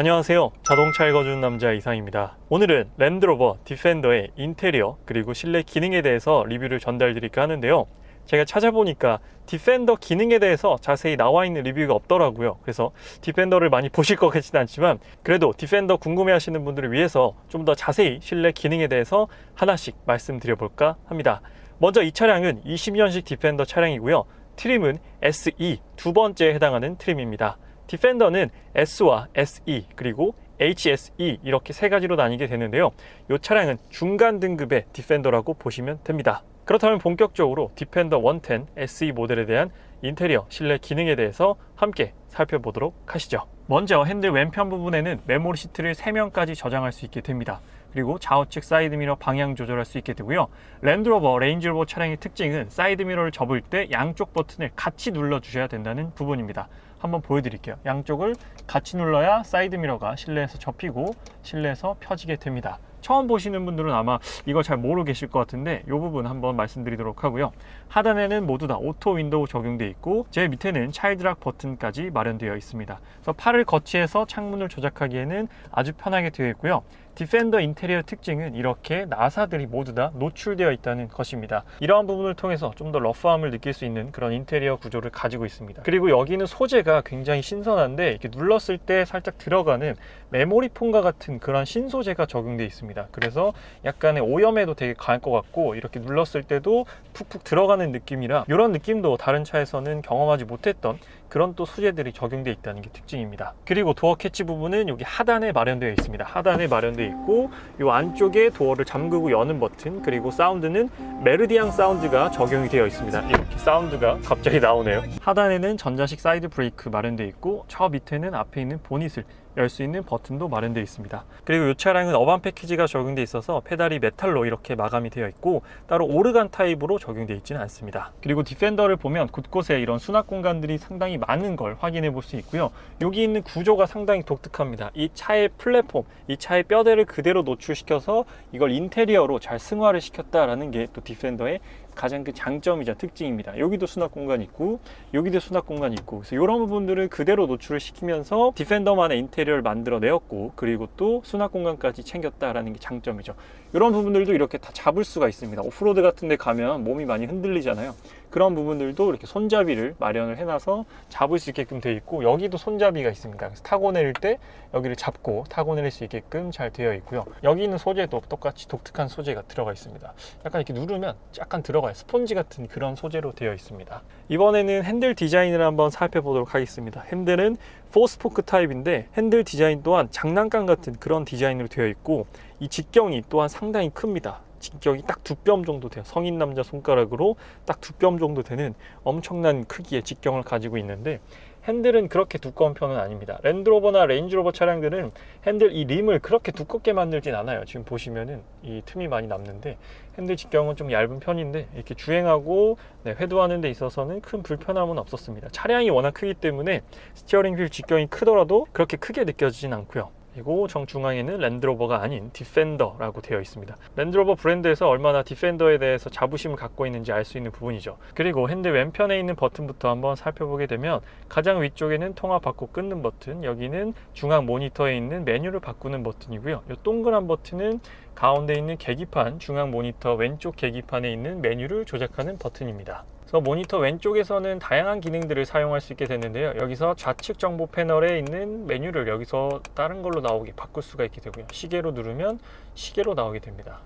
안녕하세요. 자동차 읽어주는 남자 이상입니다. 오늘은 랜드로버 디펜더의 인테리어 그리고 실내 기능에 대해서 리뷰를 전달드릴까 하는데요. 제가 찾아보니까 디펜더 기능에 대해서 자세히 나와 있는 리뷰가 없더라고요. 그래서 디펜더를 많이 보실 것 같지는 않지만 그래도 디펜더 궁금해 하시는 분들을 위해서 좀 더 자세히 실내 기능에 대해서 하나씩 말씀드려 볼까 합니다. 먼저 이 차량은 20년식 디펜더 차량이고요. 트림은 SE 두 번째에 해당하는 트림입니다. 디펜더는 S와 SE 그리고 HSE 이렇게 세 가지로 나뉘게 되는데요. 이 차량은 중간 등급의 디펜더라고 보시면 됩니다. 그렇다면 본격적으로 디펜더 110 SE 모델에 대한 인테리어 실내 기능에 대해서 함께 살펴보도록 하시죠. 먼저 핸들 왼편 부분에는 메모리 시트를 3명까지 저장할 수 있게 됩니다. 그리고 좌우측 사이드미러 방향 조절할 수 있게 되고요. 랜드로버, 레인지로버 차량의 특징은 사이드미러를 접을 때 양쪽 버튼을 같이 눌러 주셔야 된다는 부분입니다. 한번 보여드릴게요. 양쪽을 같이 눌러야 사이드 미러가 실내에서 접히고 실내에서 펴지게 됩니다. 처음 보시는 분들은 아마 이걸 잘 모르고 계실 것 같은데 이 부분 한번 말씀드리도록 하고요. 하단에는 모두 다 오토 윈도우 적용되어 있고 제일 밑에는 차일드락 버튼까지 마련되어 있습니다. 그래서 팔을 거치해서 창문을 조작하기에는 아주 편하게 되어 있고요. 디펜더 인테리어 특징은 이렇게 나사들이 모두 다 노출되어 있다는 것입니다. 이러한 부분을 통해서 좀 더 러프함을 느낄 수 있는 그런 인테리어 구조를 가지고 있습니다. 그리고 여기는 소재가 굉장히 신선한데 이렇게 눌렀을 때 살짝 들어가는 메모리 폼과 같은 그런 신소재가 적용되어 있습니다. 그래서 약간의 오염에도 되게 강할 것 같고 이렇게 눌렀을 때도 푹푹 들어가는 느낌이라 이런 느낌도 다른 차에서는 경험하지 못했던 그런 또 소재들이 적용되어 있다는 게 특징입니다. 그리고 도어 캐치 부분은 여기 하단에 마련되어 있습니다. 하단에 마련되어 있고 이 안쪽에 도어를 잠그고 여는 버튼 그리고 사운드는 메르디앙 사운드가 적용이 되어 있습니다. 이렇게 사운드가 갑자기 나오네요. 하단에는 전자식 사이드 브레이크 마련되어 있고 저 밑에는 앞에 있는 보닛을 열 수 있는 버튼도 마련되어 있습니다. 그리고 이 차량은 어반 패키지가 적용되어 있어서 페달이 메탈로 이렇게 마감이 되어 있고 따로 오르간 타입으로 적용되어 있지는 않습니다. 그리고 디펜더를 보면 곳곳에 이런 수납 공간들이 상당히 많은 걸 확인해 볼 수 있고요. 여기 있는 구조가 상당히 독특합니다. 이 차의 플랫폼, 이 차의 뼈대를 그대로 노출시켜서 이걸 인테리어로 잘 승화를 시켰다라는 게 또 디펜더의 가장 큰 장점이자 특징입니다. 여기도 수납 공간 있고 여기도 수납 공간 있고 그래서 이런 부분들을 그대로 노출을 시키면서 디펜더만의 인테리어를 만들어 내었고 그리고 또 수납 공간까지 챙겼다라는 게 장점이죠. 이런 부분들도 이렇게 다 잡을 수가 있습니다. 오프로드 같은 데 가면 몸이 많이 흔들리잖아요. 그런 부분들도 이렇게 손잡이를 마련을 해놔서 잡을 수 있게끔 되어 있고 여기도 손잡이가 있습니다. 그래서 타고 내릴 때 여기를 잡고 타고 내릴 수 있게끔 잘 되어 있고요. 여기 있는 소재도 똑같이 독특한 소재가 들어가 있습니다. 약간 이렇게 누르면 약간 들어가요. 스폰지 같은 그런 소재로 되어 있습니다. 이번에는 핸들 디자인을 한번 살펴보도록 하겠습니다. 핸들은 포스포크 타입인데 핸들 디자인 또한 장난감 같은 그런 디자인으로 되어 있고 이 직경이 또한 상당히 큽니다. 직경이 딱 두 뼘 정도 돼요. 성인 남자 손가락으로 딱 두 뼘 정도 되는 엄청난 크기의 직경을 가지고 있는데 핸들은 그렇게 두꺼운 편은 아닙니다. 랜드로버나 레인지로버 차량들은 핸들 이 림을 그렇게 두껍게 만들진 않아요. 지금 보시면은 이 틈이 많이 남는데 핸들 직경은 좀 얇은 편인데 이렇게 주행하고 네, 회도하는 데 있어서는 큰 불편함은 없었습니다. 차량이 워낙 크기 때문에 스티어링 휠 직경이 크더라도 그렇게 크게 느껴지진 않고요. 그리고 정중앙에는 랜드로버가 아닌 디펜더라고 되어 있습니다. 랜드로버 브랜드에서 얼마나 디펜더에 대해서 자부심을 갖고 있는지 알 수 있는 부분이죠. 그리고 핸들 왼편에 있는 버튼부터 한번 살펴보게 되면 가장 위쪽에는 통화 받고 끊는 버튼, 여기는 중앙 모니터에 있는 메뉴를 바꾸는 버튼이고요. 이 동그란 버튼은 가운데 있는 계기판, 중앙 모니터 왼쪽 계기판에 있는 메뉴를 조작하는 버튼입니다. 그래서 모니터 왼쪽에서는 다양한 기능들을 사용할 수 있게 되는데요. 여기서 좌측 정보 패널에 있는 메뉴를 여기서 다른 걸로 나오게 바꿀 수가 있게 되고요. 시계로 누르면 시계로 나오게 됩니다.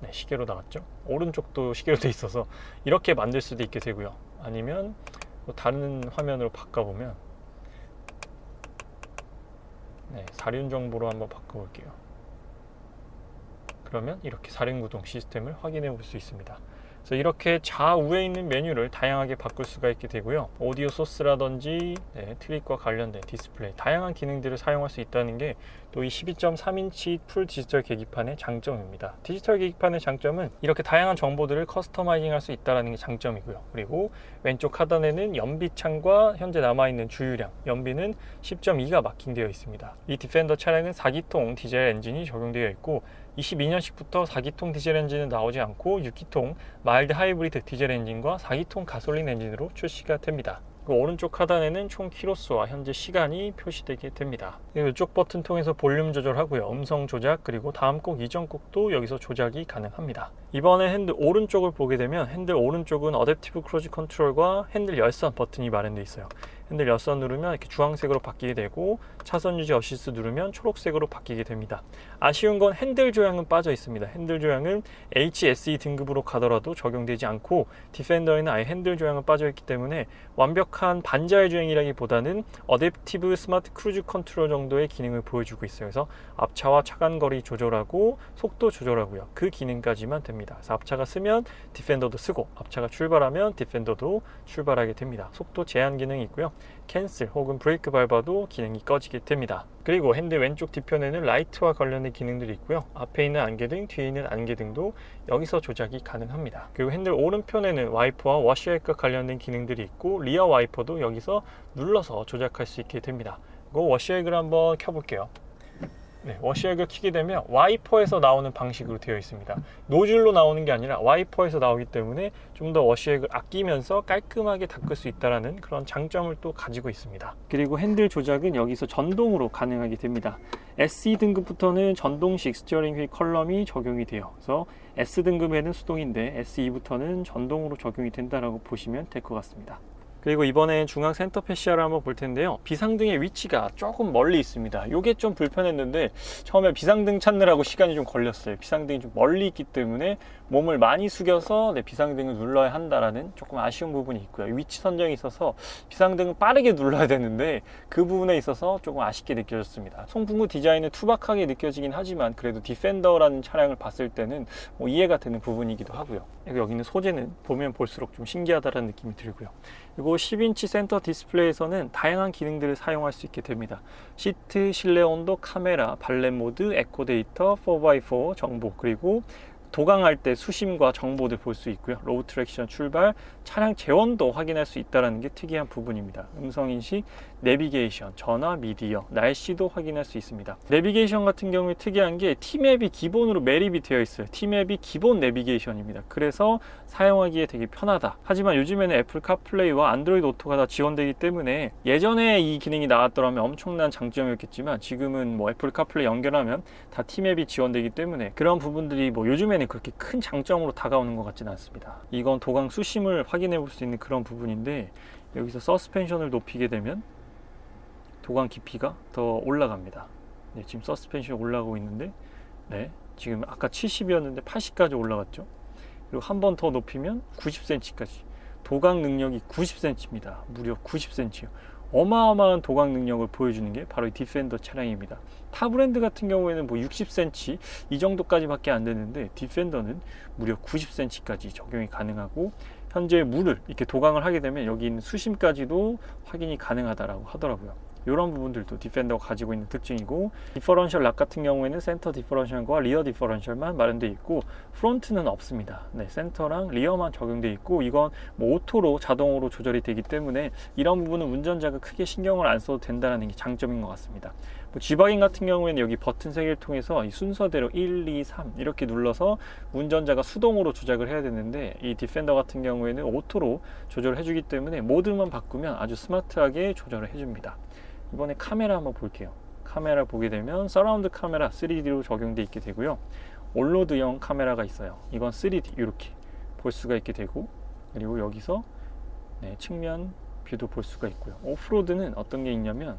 네, 시계로 나왔죠. 오른쪽도 시계로 돼 있어서 이렇게 만들 수도 있게 되고요. 아니면 뭐 다른 화면으로 바꿔보면 네, 사륜 정보로 한번 바꿔볼게요. 그러면 이렇게 사륜 구동 시스템을 확인해 볼 수 있습니다. 그래서 이렇게 좌우에 있는 메뉴를 다양하게 바꿀 수가 있게 되고요. 오디오 소스라든지 네, 트릭과 관련된 디스플레이 다양한 기능들을 사용할 수 있다는 게 또 이 12.3인치 풀 디지털 계기판의 장점입니다. 디지털 계기판의 장점은 이렇게 다양한 정보들을 커스터마이징 할 수 있다는 게 장점이고요. 그리고 왼쪽 하단에는 연비창과 현재 남아있는 주유량, 연비는 10.2가 마킹되어 있습니다. 이 디펜더 차량은 4기통 디젤 엔진이 적용되어 있고 22년식부터 4기통 디젤 엔진은 나오지 않고 6기통 마일드 하이브리드 디젤 엔진과 4기통 가솔린 엔진으로 출시가 됩니다. 그 오른쪽 하단에는 총 키로수와 현재 시간이 표시되게 됩니다. 이쪽 버튼 통해서 볼륨 조절하고요. 음성 조작 그리고 다음 곡 이전 곡도 여기서 조작이 가능합니다. 이번에 핸들 오른쪽을 보게 되면 핸들 오른쪽은 어댑티브 크루즈 컨트롤과 핸들 열선 버튼이 마련되어 있어요. 핸들 열선 누르면 이렇게 주황색으로 바뀌게 되고 차선 유지 어시스트 누르면 초록색으로 바뀌게 됩니다. 아쉬운 건 핸들 조향은 빠져 있습니다. 핸들 조향은 HSE 등급으로 가더라도 적용되지 않고 디펜더에는 아예 핸들 조향은 빠져 있기 때문에 완벽한 반자의 주행이라기보다는 어댑티브 스마트 크루즈 컨트롤 정도의 기능을 보여주고 있어요. 그래서 앞차와 차간 거리 조절하고 속도 조절하고요. 그 기능까지만 됩니다. 그래서 앞차가 쓰면 디펜더도 쓰고 앞차가 출발하면 디펜더도 출발하게 됩니다. 속도 제한 기능이 있고요. 캔슬 혹은 브레이크 밟아도 기능이 꺼지게 됩니다. 그리고 핸들 왼쪽 뒤편에는 라이트와 관련된 기능들이 있고요. 앞에 있는 안개등, 뒤에 있는 안개등도 여기서 조작이 가능합니다. 그리고 핸들 오른편에는 와이퍼와 워시액과 관련된 기능들이 있고 리어 와이퍼도 여기서 눌러서 조작할 수 있게 됩니다. 그리고 워시액을 한번 켜볼게요. 네, 워시액을 키게 되면 와이퍼에서 나오는 방식으로 되어 있습니다. 노즐로 나오는 게 아니라 와이퍼에서 나오기 때문에 좀 더 워시액을 아끼면서 깔끔하게 닦을 수 있다는 그런 장점을 또 가지고 있습니다. 그리고 핸들 조작은 여기서 전동으로 가능하게 됩니다. SE 등급부터는 전동식 스티어링 휠 컬럼이 적용이 돼요. 그래서 S 등급에는 수동인데 SE부터는 전동으로 적용이 된다라고 보시면 될 것 같습니다. 그리고 이번에 중앙 센터 패시아를 한번 볼 텐데요. 비상등의 위치가 조금 멀리 있습니다. 이게 좀 불편했는데 처음에 비상등 찾느라고 시간이 좀 걸렸어요. 비상등이 좀 멀리 있기 때문에 몸을 많이 숙여서 네, 비상등을 눌러야 한다라는 조금 아쉬운 부분이 있고요. 위치 선정이 있어서 비상등을 빠르게 눌러야 되는데 그 부분에 있어서 조금 아쉽게 느껴졌습니다. 송풍구 디자인은 투박하게 느껴지긴 하지만 그래도 디펜더라는 차량을 봤을 때는 뭐 이해가 되는 부분이기도 하고요. 여기는 소재는 보면 볼수록 좀 신기하다는 느낌이 들고요. 그리고 10인치 센터 디스플레이에서는 다양한 기능들을 사용할 수 있게 됩니다. 시트, 실내 온도, 카메라, 발렛 모드, 에코 데이터, 4x4 정보, 그리고 도강할 때 수심과 정보들 볼 수 있고요. 로우 트랙션 출발, 차량 재원도 확인할 수 있다는 게 특이한 부분입니다. 음성 인식, 내비게이션, 전화, 미디어, 날씨도 확인할 수 있습니다. 내비게이션 같은 경우에 특이한 게 T맵이 기본으로 매립이 되어 있어요. T맵이 기본 내비게이션입니다. 그래서 사용하기에 되게 편하다. 하지만 요즘에는 애플 카플레이와 안드로이드 오토가 다 지원되기 때문에 예전에 이 기능이 나왔더라면 엄청난 장점이었겠지만 지금은 뭐 애플 카플레이 연결하면 다 T맵이 지원되기 때문에 그런 부분들이 뭐 요즘에는 그렇게 큰 장점으로 다가오는 것 같지는 않습니다. 이건 도강 수심을 확인해 볼 수 있는 그런 부분인데 여기서 서스펜션을 높이게 되면 도강 깊이가 더 올라갑니다. 네, 지금 서스펜션이 올라가고 있는데, 네, 지금 아까 70이었는데 80까지 올라갔죠. 그리고 한 번 더 높이면 90cm까지. 도강 능력이 90cm입니다. 무려 90cm요. 어마어마한 도강 능력을 보여주는 게 바로 이 디펜더 차량입니다. 타 브랜드 같은 경우에는 뭐 60cm 이 정도까지밖에 안 되는데 디펜더는 무려 90cm까지 적용이 가능하고 현재 물을 이렇게 도강을 하게 되면 여기 있는 수심까지도 확인이 가능하다라고 하더라고요. 이런 부분들도 디펜더가 가지고 있는 특징이고 디퍼런셜 락 같은 경우에는 센터 디퍼런셜과 리어 디퍼런셜만 마련되어 있고 프론트는 없습니다. 네, 센터랑 리어만 적용되어 있고 이건 뭐 오토로 자동으로 조절이 되기 때문에 이런 부분은 운전자가 크게 신경을 안 써도 된다는 게 장점인 것 같습니다. 뭐 G바긴 같은 경우에는 여기 버튼 세 개를 통해서 이 순서대로 1, 2, 3 이렇게 눌러서 운전자가 수동으로 조작을 해야 되는데 이 디펜더 같은 경우에는 오토로 조절을 해주기 때문에 모드만 바꾸면 아주 스마트하게 조절을 해줍니다. 이번에 카메라 한번 볼게요. 카메라 보게 되면 서라운드 카메라 3D로 적용돼 있게 되고요. 올로드형 카메라가 있어요. 이건 3D 이렇게 볼 수가 있게 되고 그리고 여기서 네, 측면 뷰도 볼 수가 있고요. 오프로드는 어떤 게 있냐면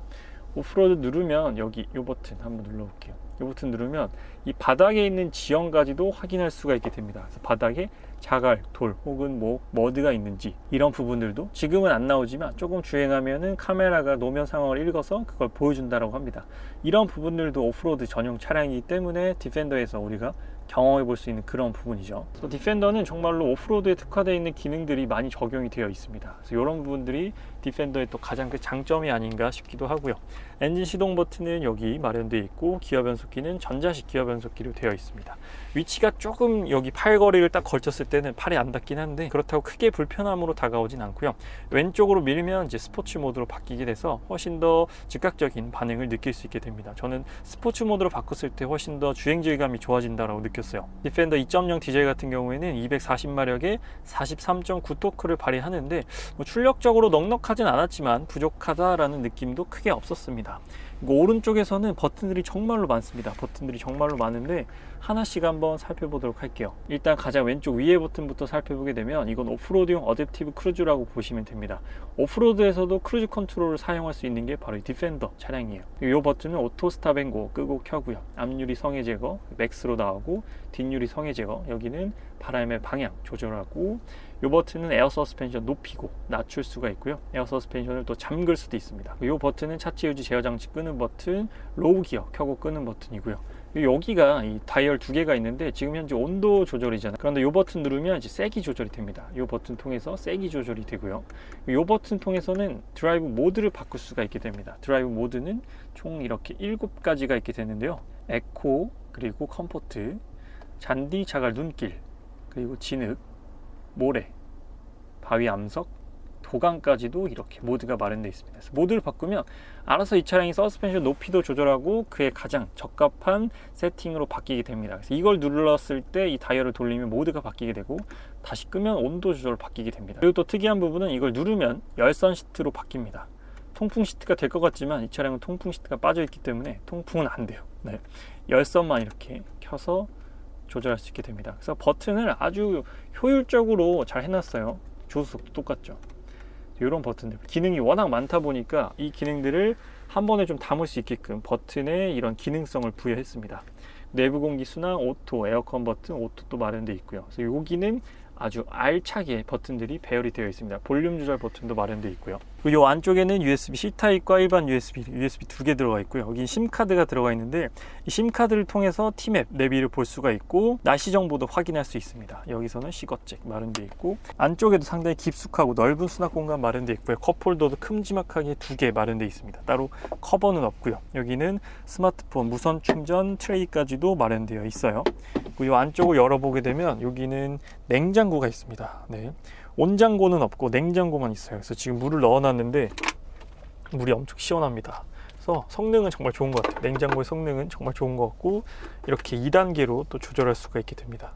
오프로드 누르면 여기 이 버튼 한번 눌러 볼게요. 이 버튼 누르면 이 바닥에 있는 지형까지도 확인할 수가 있게 됩니다. 그래서 바닥에 자갈, 돌 혹은 뭐 머드가 있는지 이런 부분들도 지금은 안 나오지만 조금 주행하면은 카메라가 노면 상황을 읽어서 그걸 보여준다라고 합니다. 이런 부분들도 오프로드 전용 차량이기 때문에 디펜더에서 우리가 경험해 볼 수 있는 그런 부분이죠. 그래서 디펜더는 정말로 오프로드에 특화되어 있는 기능들이 많이 적용이 되어 있습니다. 그래서 이런 부분들이 디펜더의 또 가장 큰 장점이 아닌가 싶기도 하고요. 엔진 시동 버튼은 여기 마련되어 있고 기어 변속 기는 전자식 기어 변속기로 되어 있습니다. 위치가 조금 여기 팔걸이를 딱 걸쳤을 때는 팔이 안 닿긴 한데 그렇다고 크게 불편함으로 다가오진 않고요. 왼쪽으로 밀면 이제 스포츠 모드로 바뀌게 돼서 훨씬 더 즉각적인 반응을 느낄 수 있게 됩니다. 저는 스포츠 모드로 바꿨을 때 훨씬 더 주행 질감이 좋아진다라고 느꼈 바뀌었어요. 디펜더 2.0 디젤 같은 경우에는 240마력에 43.9 토크를 발휘하는데 뭐 출력적으로 넉넉하진 않았지만 부족하다라는 느낌도 크게 없었습니다. 오른쪽에서는 버튼들이 정말로 많습니다. 버튼들이 정말로 많은데 하나씩 한번 살펴보도록 할게요. 일단 가장 왼쪽 위에 버튼부터 살펴보게 되면 이건 오프로드용 어댑티브 크루즈라고 보시면 됩니다. 오프로드에서도 크루즈 컨트롤을 사용할 수 있는 게 바로 이 디펜더 차량이에요. 이 버튼은 오토 스탑 앤고 끄고 켜고요. 앞유리 성해 제거 맥스로 나오고 뒷유리 성해 제거 여기는 바람의 방향 조절하고 이 버튼은 에어 서스펜션 높이고 낮출 수가 있고요. 에어 서스펜션을 또 잠글 수도 있습니다. 이 버튼은 차체 유지 제어 장치 끄는 버튼, 로우 기어 켜고 끄는 버튼이고요. 여기가 이 다이얼 두 개가 있는데 지금 현재 온도 조절이잖아요. 그런데 이 버튼 누르면 이제 세기 조절이 됩니다. 이 버튼 통해서 세기 조절이 되고요. 이 버튼 통해서는 드라이브 모드를 바꿀 수가 있게 됩니다. 드라이브 모드는 총 이렇게 7가지가 있게 되는데요. 에코, 그리고 컴포트, 잔디, 자갈, 눈길, 그리고 진흙, 모래, 바위 암석, 도강까지도 이렇게 모드가 마련되어 있습니다. 그래서 모드를 바꾸면 알아서 이 차량이 서스펜션 높이도 조절하고 그에 가장 적합한 세팅으로 바뀌게 됩니다. 그래서 이걸 눌렀을 때 이 다이얼을 돌리면 모드가 바뀌게 되고 다시 끄면 온도 조절 바뀌게 됩니다. 그리고 또 특이한 부분은 이걸 누르면 열선 시트로 바뀝니다. 통풍 시트가 될 것 같지만 이 차량은 통풍 시트가 빠져 있기 때문에 통풍은 안 돼요. 네. 열선만 이렇게 켜서 조절할 수 있게 됩니다. 그래서 버튼을 아주 효율적으로 잘 해놨어요. 조수석도 똑같죠. 이런 버튼들 기능이 워낙 많다 보니까 이 기능들을 한 번에 좀 담을 수 있게끔 버튼에 이런 기능성을 부여했습니다. 내부 공기 순환, 오토, 에어컨 버튼, 오토도 마련되어 있고요. 그래서 여기는 아주 알차게 버튼들이 배열이 되어 있습니다. 볼륨 조절 버튼도 마련되어 있고요. 이 안쪽에는 USB-C 타입과 일반 USB, USB 두 개 들어가 있고요. 여기 심카드가 들어가 있는데 이 심카드를 통해서 티맵, 내비를 볼 수가 있고 날씨 정보도 확인할 수 있습니다. 여기서는 시거잭 마련되어 있고 안쪽에도 상당히 깊숙하고 넓은 수납 공간 마련되어 있고요. 컵홀더도 큼지막하게 두 개 마련되어 있습니다. 따로 커버는 없고요. 여기는 스마트폰 무선 충전 트레이까지도 마련되어 있어요. 이 안쪽을 열어보게 되면 여기는 냉장고가 있습니다. 네. 온장고는 없고 냉장고만 있어요. 그래서 지금 물을 넣어놨는데 물이 엄청 시원합니다. 그래서 성능은 정말 좋은 것 같아요. 냉장고의 성능은 정말 좋은 것 같고 이렇게 2단계로 또 조절할 수가 있게 됩니다.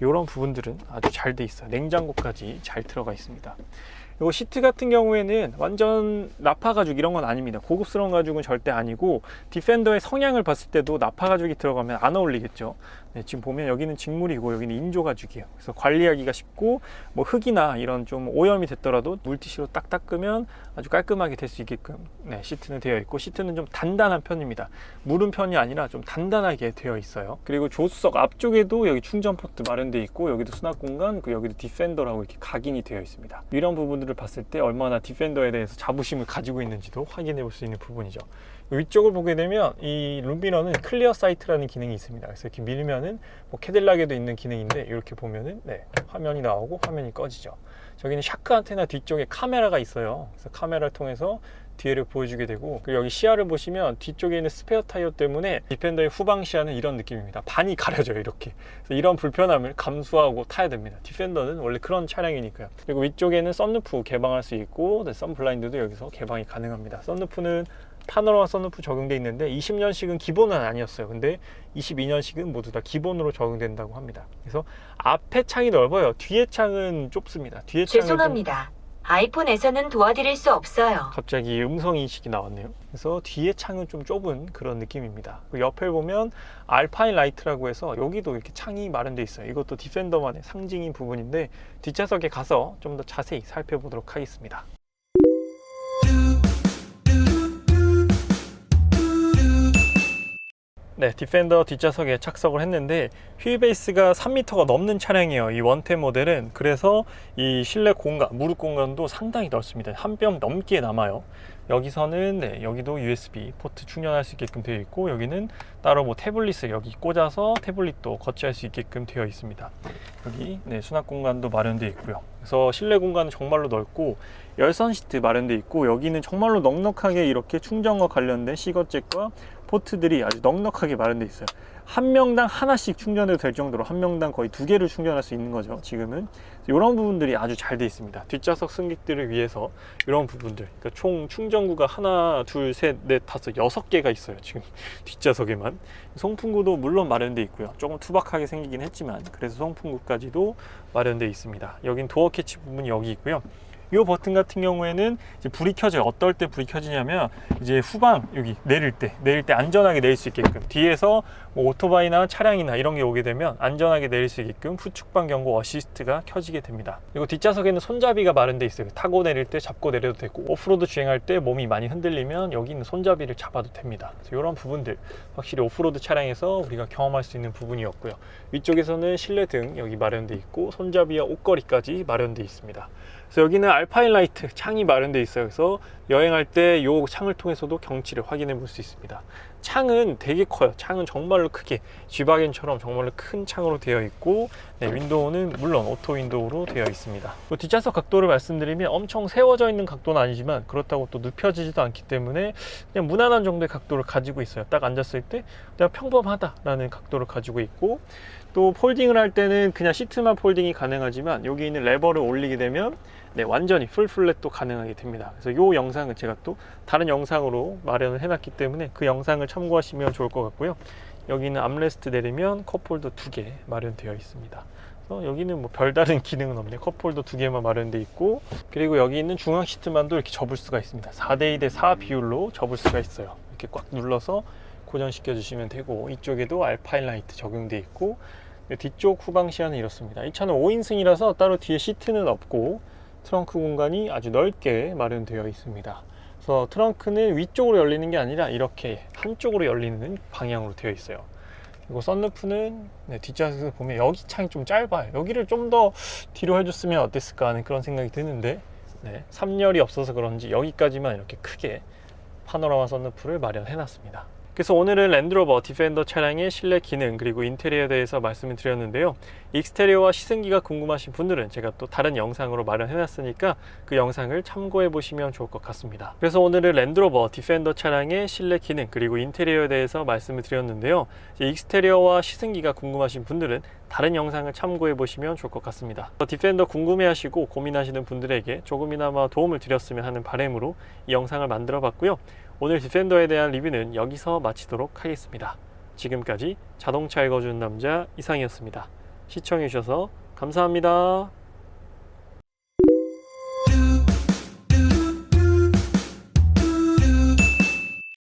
이런 부분들은 아주 잘 돼 있어요. 냉장고까지 잘 들어가 있습니다. 이거 시트 같은 경우에는 완전 나파 가죽 이런 건 아닙니다. 고급스러운 가죽은 절대 아니고 디펜더의 성향을 봤을 때도 나파 가죽이 들어가면 안 어울리겠죠. 네, 지금 보면 여기는 직물이고 여기는 인조 가죽이에요. 그래서 관리하기가 쉽고 뭐 흙이나 이런 좀 오염이 됐더라도 물티슈로 딱 닦으면 아주 깔끔하게 될 수 있게끔 네, 시트는 되어 있고 시트는 좀 단단한 편입니다. 무른 편이 아니라 좀 단단하게 되어 있어요. 그리고 조수석 앞쪽에도 여기 충전 포트 마련되어 있고 여기도 수납 공간, 그 여기도 디펜더라고 이렇게 각인이 되어 있습니다. 이런 부분들 을 봤을 때 얼마나 디펜더에 대해서 자부심을 가지고 있는지도 확인해 볼 수 있는 부분이죠. 위쪽을 보게 되면 이 룸비너는 클리어 사이트라는 기능이 있습니다. 그래서 이렇게 밀면은 뭐 캐딜락에도 있는 기능인데 이렇게 보면은 네, 화면이 나오고 화면이 꺼지죠. 저기는 샤크 안테나 뒤쪽에 카메라가 있어요. 그래서 카메라를 통해서 뒤를 보여주게 되고 그리고 여기 시야를 보시면 뒤쪽에 있는 스페어 타이어 때문에 디펜더의 후방 시야는 이런 느낌입니다. 반이 가려져요 이렇게. 그래서 이런 불편함을 감수하고 타야 됩니다. 디펜더는 원래 그런 차량이니까요. 그리고 위쪽에는 썬루프 개방할 수 있고 네, 썬블라인드도 여기서 개방이 가능합니다. 썬루프는 파노라마 썬루프 적용돼 있는데 20년식은 기본은 아니었어요. 근데 22년식은 모두 다 기본으로 적용된다고 합니다. 그래서 앞에 창이 넓어요. 뒤에 창은 좁습니다. 뒤에 창은 좀 죄송합니다. 아이폰에서는 도와드릴 수 없어요. 갑자기 음성 인식이 나왔네요. 그래서 뒤에 창은 좀 좁은 그런 느낌입니다. 그 옆에 보면 알파인 라이트라고 해서 여기도 이렇게 창이 마련되어 있어요. 이것도 디펜더만의 상징인 부분인데 뒷좌석에 가서 좀 더 자세히 살펴보도록 하겠습니다. 네, 디펜더 뒷좌석에 착석을 했는데 휠베이스가 3m가 넘는 차량이에요. 이 원템 모델은 그래서 이 실내 공간, 무릎 공간도 상당히 넓습니다. 한 뼘 넘게 남아요. 여기서는 네, 여기도 USB 포트 충전할 수 있게끔 되어 있고 여기는 따로 뭐 태블릿을 여기 꽂아서 태블릿도 거치할 수 있게끔 되어 있습니다. 여기 네, 수납 공간도 마련되어 있고요. 그래서 실내 공간은 정말로 넓고 열선 시트 마련되어 있고 여기는 정말로 넉넉하게 이렇게 충전과 관련된 시거잭과 포트들이 아주 넉넉하게 마련되어 있어요. 한 명당 하나씩 충전해도 될 정도로 한 명당 거의 두 개를 충전할 수 있는 거죠. 지금은 이런 부분들이 아주 잘 돼 있습니다. 뒷좌석 승객들을 위해서 이런 부분들, 그러니까 총 충전구가 하나, 둘, 셋, 넷, 다섯, 여섯 개가 있어요. 지금 뒷좌석에만 송풍구도 물론 마련돼 있고요. 조금 투박하게 생기긴 했지만 그래서 송풍구까지도 마련돼 있습니다. 여긴 도어 캐치 부분이 여기 있고요. 이 버튼 같은 경우에는 이제 불이 켜져요. 어떨 때 불이 켜지냐면 이제 후방 여기 내릴 때 내릴 때 안전하게 내릴 수 있게끔 뒤에서 뭐 오토바이나 차량이나 이런 게 오게 되면 안전하게 내릴 수 있게끔 후측방 경고 어시스트가 켜지게 됩니다. 그리고 뒷좌석에는 손잡이가 마련돼 있어요. 타고 내릴 때 잡고 내려도 되고 오프로드 주행할 때 몸이 많이 흔들리면 여기 있는 손잡이를 잡아도 됩니다. 그래서 이런 부분들 확실히 오프로드 차량에서 우리가 경험할 수 있는 부분이었고요. 위쪽에서는 실내 등 여기 마련돼 있고 손잡이와 옷걸이까지 마련돼 있습니다. 그래서 여기는 알파인 라이트 창이 마련돼 있어요. 그래서 여행할 때 이 창을 통해서도 경치를 확인해 볼 수 있습니다. 창은 되게 커요. 창은 정말로 크게 G바겐처럼 정말로 큰 창으로 되어 있고 네, 윈도우는 물론 오토 윈도우로 되어 있습니다. 또 뒷좌석 각도를 말씀드리면 엄청 세워져 있는 각도는 아니지만 그렇다고 또 눕혀지지도 않기 때문에 그냥 무난한 정도의 각도를 가지고 있어요. 딱 앉았을 때 그냥 평범하다라는 각도를 가지고 있고 또 폴딩을 할 때는 그냥 시트만 폴딩이 가능하지만 여기 있는 레버를 올리게 되면 네, 완전히 풀 플랫도 가능하게 됩니다. 그래서 이 영상은 제가 또 다른 영상으로 마련을 해놨기 때문에 그 영상을 참고하시면 좋을 것 같고요. 여기는 암레스트 내리면 컵홀더 두 개 마련되어 있습니다. 그래서 여기는 뭐 별다른 기능은 없네요. 컵홀더 두 개만 마련되어 있고 그리고 여기 있는 중앙 시트만도 이렇게 접을 수가 있습니다. 4대2 대4 비율로 접을 수가 있어요. 이렇게 꽉 눌러서 고정시켜 주시면 되고 이쪽에도 알파인 라이트 적용되어 있고 네, 뒤쪽 후방 시야는 이렇습니다. 이 차는 5인승이라서 따로 뒤에 시트는 없고 트렁크 공간이 아주 넓게 마련되어 있습니다. 그래서 트렁크는 위쪽으로 열리는 게 아니라 이렇게 한쪽으로 열리는 방향으로 되어 있어요. 그리고 썬루프는 네, 뒷좌석에서 보면 여기 창이 좀 짧아요. 여기를 좀 더 뒤로 해줬으면 어땠을까 하는 그런 생각이 드는데 네, 3열이 없어서 그런지 여기까지만 이렇게 크게 파노라마 썬루프를 마련해 놨습니다. 그래서 오늘은 랜드로버 디펜더 차량의 실내 기능 그리고 인테리어에 대해서 말씀을 드렸는데요. 익스테리어와 시승기가 궁금하신 분들은 제가 또 다른 영상으로 마련해 놨으니까 그 영상을 참고해 보시면 좋을 것 같습니다. 그래서 오늘은 랜드로버 디펜더 차량의 실내 기능 그리고 인테리어에 대해서 말씀을 드렸는데요. 익스테리어와 시승기가 궁금하신 분들은 다른 영상을 참고해 보시면 좋을 것 같습니다. 디펜더 궁금해 하시고 고민하시는 분들에게 조금이나마 도움을 드렸으면 하는 바람으로 이 영상을 만들어 봤고요. 오늘 디펜더에 대한 리뷰는 여기서 마치도록 하겠습니다. 지금까지 자동차 읽어주는 남자 이상이었습니다. 시청해주셔서 감사합니다.